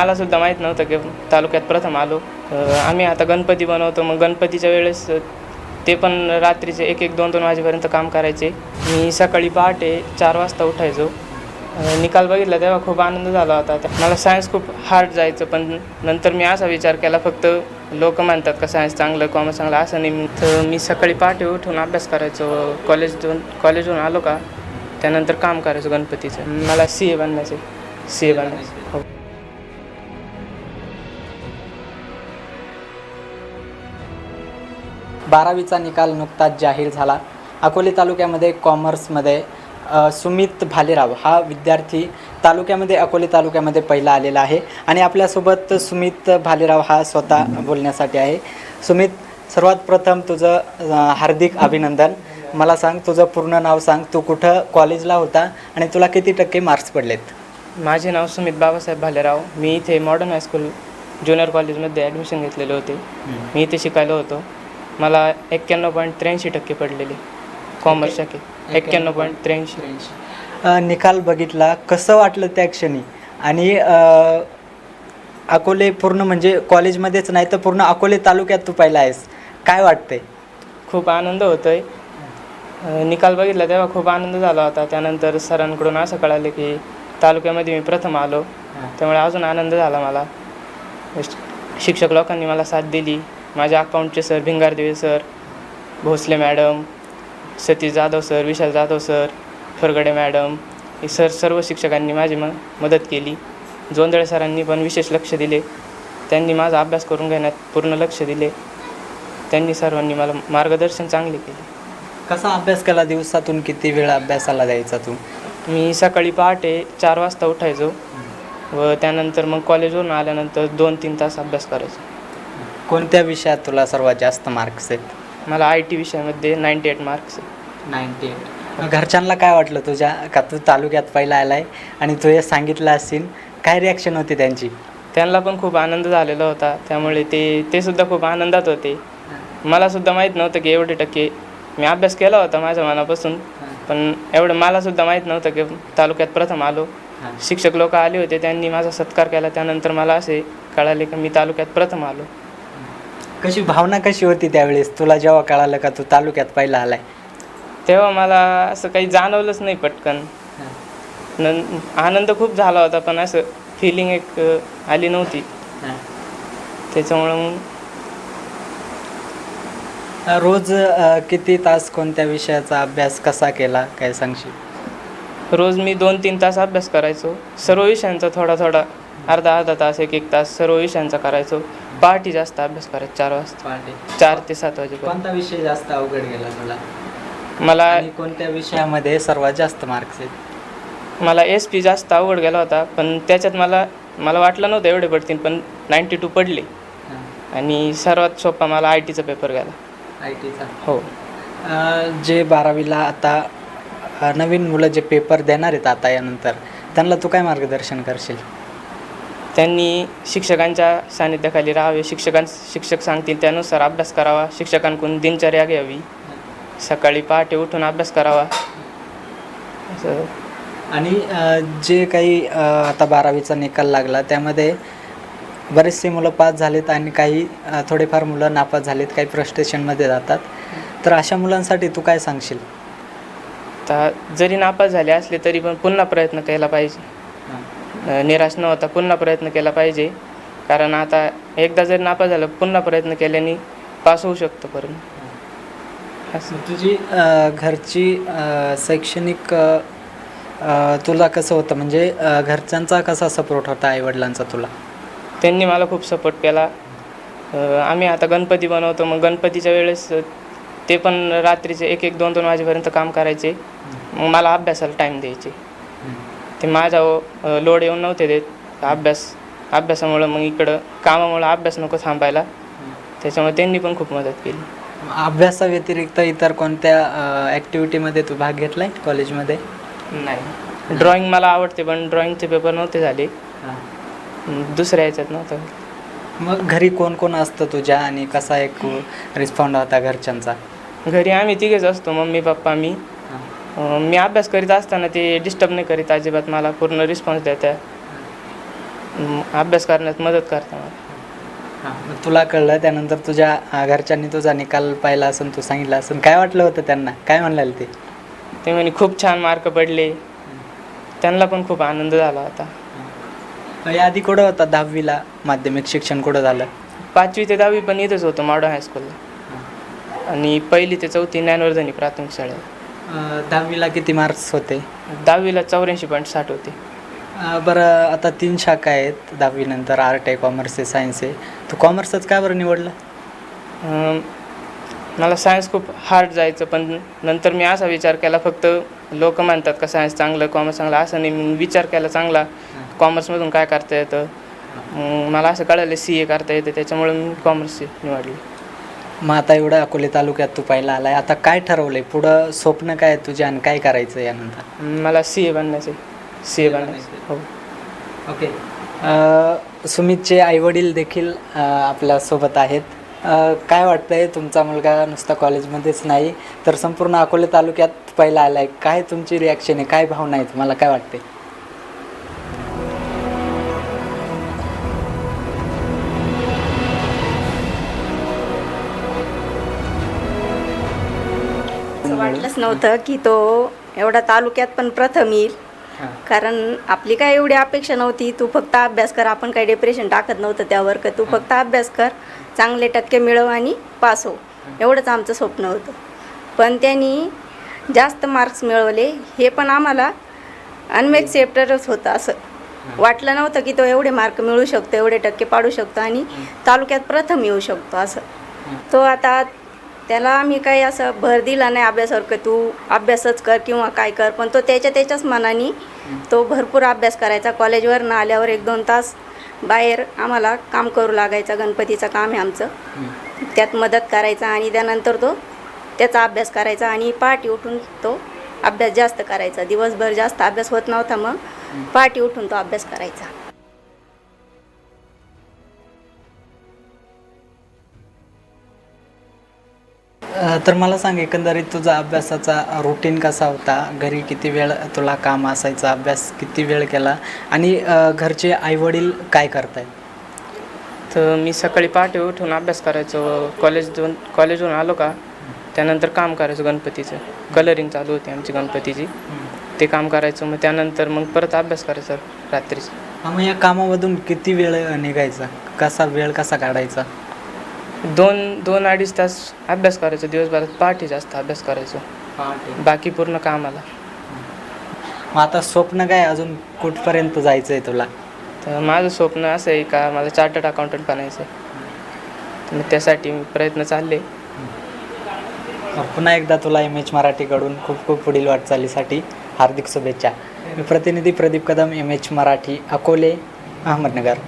मला सुद्धा माहीत नव्हतं की तालुक्यात प्रथम आलो. आम्ही आता गणपती बनवतो. मग गणपतीच्या वेळेस ते पण रात्रीचे एक एक दोन दोन वाजेपर्यंत काम करायचे. मी सकाळी पहाटे चार वाजता उठायचो. निकाल बघितला तेव्हा खूप आनंद झाला होता. मला सायन्स खूप हार्ड जायचं पण नंतर मी असा विचार केला फक्त लोक मानतात का सायन्स चांगलं कॉमर्स चांगलं असं नाही. मी- तर मी सकाळी पहाटे उठून अभ्यास करायचो. कॉलेजतून कॉलेजहून आलो का त्यानंतर काम करायचो गणपतीचं. मला सी ए बनण्याचे सी ए बनण्याचे बारावीचा निकाल नुकताच जाहीर झाला. अकोले तालुक्यामध्ये कॉमर्समध्ये सुमित भालेराव हा विद्यार्थी तालुक्यामध्ये अकोले तालुक्यामध्ये पहिला आलेला आहे आणि आपल्यासोबत सुमित भालेराव हा स्वतः बोलण्यासाठी आहे. सुमित सर्वात प्रथम तुझं हार्दिक अभिनंदन. मला सांग तुझं पूर्ण नाव सांग. तू कुठं कॉलेजला होता आणि तुला किती टक्के मार्क्स पडलेत? माझे नाव सुमित बाबासाहेब भालेराव. मी इथे मॉडर्न हायस्कूल ज्युनियर कॉलेजमध्ये ॲडमिशन घेतलेले होते. मी इथे शिकायला होतो. मला एक्क्याण्णव पॉईंट त्र्याऐंशी टक्के पडलेले कॉमर्स शाखेत. एक्क्याण्णव पॉईंट त्र्याऐंशी. अ, निकाल बघितला कसं वाटलं त्या क्षणी? आणि अ, अकोले पूर्ण म्हणजे कॉलेजमध्येच नाही तर पूर्ण अकोले तालुक्यात तू पहिला आहेस. काय वाटतंय? खूप आनंद होतो आहे निकाल बघितला तेव्हा खूप आनंद झाला होता. त्यानंतर सरांकडून असं कळालं की तालुक्यामध्ये मी प्रथम आलो. त्यामुळे अजून आनंद झाला मला. शिक्षक लोकांनी मला साथ दिली. माझ्या अकाउंटचे sir Bhingardeve sir Bhosale madam Satish Jadhav sir Vishal Jadhav sir Phargade madam हे सर सर्व शिक्षकांनी माझी म मदत केली. जोंदळे सरांनी पण विशेष लक्ष दिले. त्यांनी माझा अभ्यास करून घेण्यात पूर्ण लक्ष दिले. त्यांनी सर्वांनी मला मार्गदर्शन चांगले केले. कसा अभ्यास केला दिवसातून? किती वेळ अभ्यासाला द्यायचा तू? मी सकाळी पहाटे चार वाजता उठायचो. व त्यानंतर मग कॉलेजवरून आल्यानंतर दोन तीन तास अभ्यास करायचो. कोणत्या विषयात तुला सर्वात जास्त मार्क्स आहेत? मला आय टी विषयामध्ये ninety eight marks ninety eight घरच्यांना काय वाटलं तुझ्या का तू तालुक्यात पहिला आलाय आणि तू हे सांगितलं असेल काय रिॲक्शन होती त्यांची? त्यांना पण खूप आनंद झालेला होता. त्यामुळे ते ते सुद्धा खूप आनंदात होते. मला सुद्धा माहीत नव्हतं की एवढे टक्के मी अभ्यास केला होता माझ्या मनापासून. पण एवढं मला सुद्धा माहीत नव्हतं की तालुक्यात प्रथम आलो. शिक्षक लोक आले होते त्यांनी माझा सत्कार केला. त्यानंतर मला असे कळाले की मी तालुक्यात प्रथम आलो. कशी भावना कशी होती त्यावेळेस? तुला जेव्हा कळालं का तू तालुक्यात पहिला आलाय? तेव्हा मला असं काही जाणवलंच नाही पटकन. नं आनंद खूप झाला होता पण असं फिलिंग एक अ, आली नव्हती. त्याच्यामुळं मग रोज अ, किती तास कोणत्या विषयाचा अभ्यास कसा केला? काय सांगशील? रोज मी दोन तीन तास अभ्यास करायचो. सर्व विषयांचा थोडा थोडा अर्धा अर्धा तास एक एक तास सर्व विषयांचा करायचो. पहाटे जास्त अभ्यास करायचो चार वाजता. चार ते सात वाजेपर्यंत. कोणता विषय जास्त अवघड गेला तुला? मला आणि कोणत्या विषयामध्ये सर्वात जास्त मार्क्स आहेत? मला एस पी जास्त अवघड गेला होता पण त्याच्यात मला मला वाटलं नव्हतं एवढे पडतील पण नाईंटी टू पडले आणि सर्वात सोपा मला आय टीचा पेपर गेला. आय टीचा हो. जे बारावीला आता अ, नवीन मुलं जे पेपर देणार आहेत आता यानंतर त्यांना तू काय मार्गदर्शन करशील? त्यांनी शिक्षकांच्या सानिध्याखाली राहावे. शिक्षकां शिक्षक सांगतील त्यानुसार अभ्यास करावा. शिक्षकांकडून दिनचर्या घ्यावी. सकाळी पहाटे उठून अभ्यास करावा. असं. आणि जे काही आता बारावीचा निकाल लागला त्यामध्ये बरेचसे मुलं पास झालेत आणि काही थोडेफार मुलं नापास झालेत काही फ्रस्ट्रेशनमध्ये जातात. तर अशा मुलांसाठी तू काय सांगशील? तर जरी नापास झाले असले तरी पण पुन्हा प्रयत्न केला पाहिजे. निराश न होता पुन्हा प्रयत्न केला पाहिजे. कारण आता एकदा जरी नापास झालं पुन्हा प्रयत्न केल्याने पास होऊ शकतो परत. असं. तुझी घरची शैक्षणिक तुला कसं होतं? म्हणजे घरच्यांचा कसा सपोर्ट होता आईवडिलांचा तुला? त्यांनी मला खूप सपोर्ट केला. आम्ही आता गणपती बनवतो. मग गणपतीच्या वेळेस ते पण रात्रीचे एक एक दोन दोन वाजेपर्यंत काम करायचे. मग मला अभ्यासाला टाईम द्यायचे. ते माझा लोड येऊन नव्हते देत. अभ्यास अभ्यासामुळं मग इकडं कामामुळं अभ्यास नको थांबायला. त्याच्यामुळे त्यांनी पण खूप मदत केली. अभ्यासाव्यतिरिक्त इतर कोणत्या ॲक्टिव्हिटीमध्ये तू भाग घेतला आहे कॉलेजमध्ये नाही. ड्रॉइंग मला आवडते पण ड्रॉइंगचे पेपर नव्हते झाले. दुसऱ्या याच्यात नव्हतं. मग घरी कोण कोण असतं तुझ्या आणि कसा एक रिस्पॉन्ड होता घरच्यांचा? घरी आम्ही तिघेच असतो मम्मी पप्पा मी. मी अभ्यास करीत असताना ते डिस्टर्ब नाही करीत अजिबात मला पूर्ण रिस्पॉन्स देतात म, अभ्यास करण्यात मदत करता मला. हां मग तुला कळलं त्यानंतर तुझ्या अं, घरच्यांनी तुझा निकाल पाहिला असून तू सांगितलं असून. काय वाटलं होतं त्यांना? काय म्हणाले ते? ते म्हणे खूप छान मार्क पडले. त्यांना पण खूप आनंद झाला होता. याआधी कुठं होता? दहावीला माध्यमिक शिक्षण कुठं झालं? पाचवी ते दहावी पण इथंच होतं मॉडर्न हायस्कूलला आणि पहिली ते चौथी ज्ञानवर्धनी प्राथमिक शाळेत दहावीला किती मार्क्स होते? दहावीला चौऱ्याऐंशी पॉईंट साठ होते. अं, बरं आता तीन शाखा आहेत दहावीनंतर आर्ट आहे कॉमर्स आहे सायन्स आहे. तू कॉमर्सच का बरं निवडलं? अं, मला सायन्स खूप हार्ड जायचं पण नंतर मी असा विचार केला फक्त लोक म्हणतात का सायन्स चांगलं कॉमर्स चांगलं असं नाही. मी विचार केला चांगला. कॉमर्समधून काय करता येतं? मग मला असं कळालं सी ए करता येतं त्याच्यामुळे मी कॉमर्स निवडली. मग आता एवढं अकोले तालुक्यात तू पहिला आलाय. आता काय ठरवलंय? पुढं स्वप्न काय आहे तुझे आणि काय करायचं यानंतर? मला सी ए बनण्याचं सी ए बनायचं हो. ओके सुमितचे आईवडील देखील अ, आपल्यासोबत आहेत. अ, काय वाटतंय? तुमचा मुलगा नुसता कॉलेजमध्येच नाही तर संपूर्ण अकोले तालुक्यात पहिला आलाय. काय तुमची रिॲक्शन आहे? काय भावना आहे? तुम्हाला काय वाटते असं वाटलंच नव्हतं की तो एवढा तालुक्यात पण प्रथम येईल. कारण आपली काय एवढी अपेक्षा नव्हती तू फक्त अभ्यास कर आपण काही डिप्रेशन टाकत नव्हतं त्यावर का? तू फक्त अभ्यास कर चांगले टक्के मिळव आणि पास हो. एवढंच आमचं स्वप्न होतं. पण त्यांनी जास्त मार्क्स मिळवले हे पण आम्हाला अनएक्सेप्टरच होतं असं. वाटलं नव्हतं की तो एवढे मार्क मिळू शकतो एवढे टक्के पाडू शकतो आणि तालुक्यात प्रथम येऊ शकतो असं. तो आता त्याला आम्ही काही असं भर दिला नाही अभ्यासावर की तू अभ्यासच कर किंवा काय कर पण तो त्याच्या त्याच्याच मनाने तो भरपूर अभ्यास करायचा. कॉलेजवर न आल्यावर एक दोन तास बाहेर आम्हाला काम करू लागायचा गणपतीचं काम आहे आमचं. त्यात मदत करायचा आणि त्यानंतर तो त्याचा अभ्यास करायचा आणि पहाटे उठून तो अभ्यास जास्त करायचा. दिवसभर जास्त अभ्यास होत नव्हता मग पहाटे उठून तो अभ्यास करायचा. तर मला सांग एकंदरीत तुझा अभ्यासाचा रुटीन कसा होता? घरी किती वेळ तुला काम असायचं? अभ्यास किती वेळ केला? आणि घरचे आईवडील काय करतायत? तर मी सकाळी पहाटे उठून अभ्यास करायचो. कॉलेजून कॉलेजहून आलो का? त्यानंतर काम करायचो गणपतीचं. कलरिंग चालू होती आमची गणपतीची. ते काम करायचं. मग त्यानंतर मग परत अभ्यास करायचा रात्रीच. मग या कामामधून किती वेळ निघायचा? कसा वेळ कसा काढायचा? दोन दोन अडीच तास अभ्यास करायचो दिवसभरात पहाटे जास्त अभ्यास करायचो. बाकी पूर्ण कामाला. मग आता स्वप्न काय अजून कुठपर्यंत जायचं आहे तुला? तर माझं स्वप्न असं आहे का मला चार्टर्ड अकाउंटंट बनायचं आहे. तर मग त्यासाठी मी प्रयत्न चालले. पुन्हा एकदा तुला एम एच मराठीकडून खूप खूप पुढील वाटचालीसाठी हार्दिक शुभेच्छा. मी प्रतिनिधी प्रदीप कदम एम एच मराठी अकोले अहमदनगर.